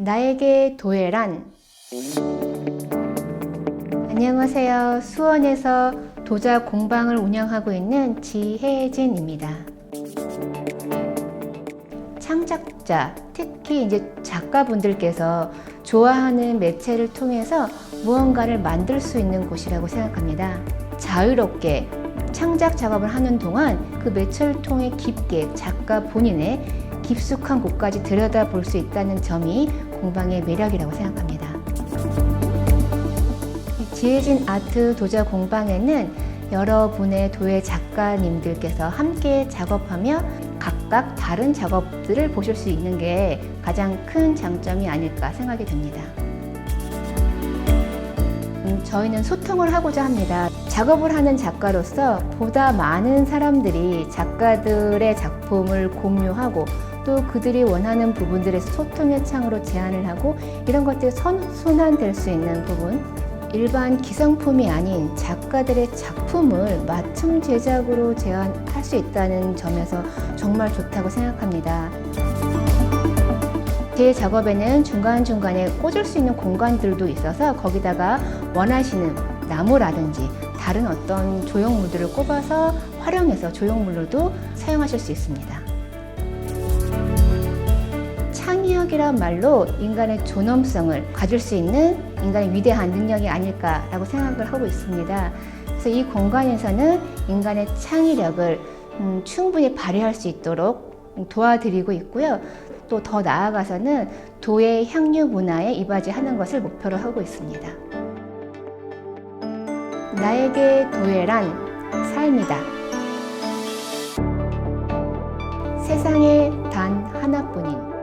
나에게 도예란 안녕하세요. 수원에서 도자 공방을 운영하고 있는 지혜진입니다. 창작자, 특히 이제 작가분들께서 좋아하는 매체를 통해서 무언가를 만들 수 있는 곳이라고 생각합니다. 자유롭게 창작 작업을 하는 동안 그 매체를 통해 깊게 작가 본인의 깊숙한 곳까지 들여다 볼 수 있다는 점이 공방의 매력이라고 생각합니다. 지혜진 아트 도자 공방에는 여러분의 도예 작가님들께서 함께 작업하며 각각 다른 작업들을 보실 수 있는 게 가장 큰 장점이 아닐까 생각이 듭니다. 음, 저희는 소통을 하고자 합니다. 작업을 하는 작가로서 보다 많은 사람들이 작가들의 작품을 공유하고 또 그들이 원하는 부분들에서 소통의 창으로 제안을 하고 이런 것들이 선순환될 수 있는 부분 일반 기성품이 아닌 작가들의 작품을 맞춤 제작으로 제안할 수 있다는 점에서 정말 좋다고 생각합니다. 제 작업에는 중간중간에 꽂을 수 있는 공간들도 있어서 거기다가 원하시는 나무라든지 다른 어떤 조형물들을 꼽아서 활용해서 조형물로도 사용하실 수 있습니다. 창의력이란 말로 인간의 존엄성을 가질 수 있는 인간의 위대한 능력이 아닐까라고 생각을 하고 있습니다. 그래서 이 공간에서는 인간의 창의력을 음, 충분히 발휘할 수 있도록 도와드리고 있고요. 또 더 나아가서는 도의 향유 문화에 이바지하는 것을 목표로 하고 있습니다. 나에게 도예란 삶이다. 세상에 단 하나뿐인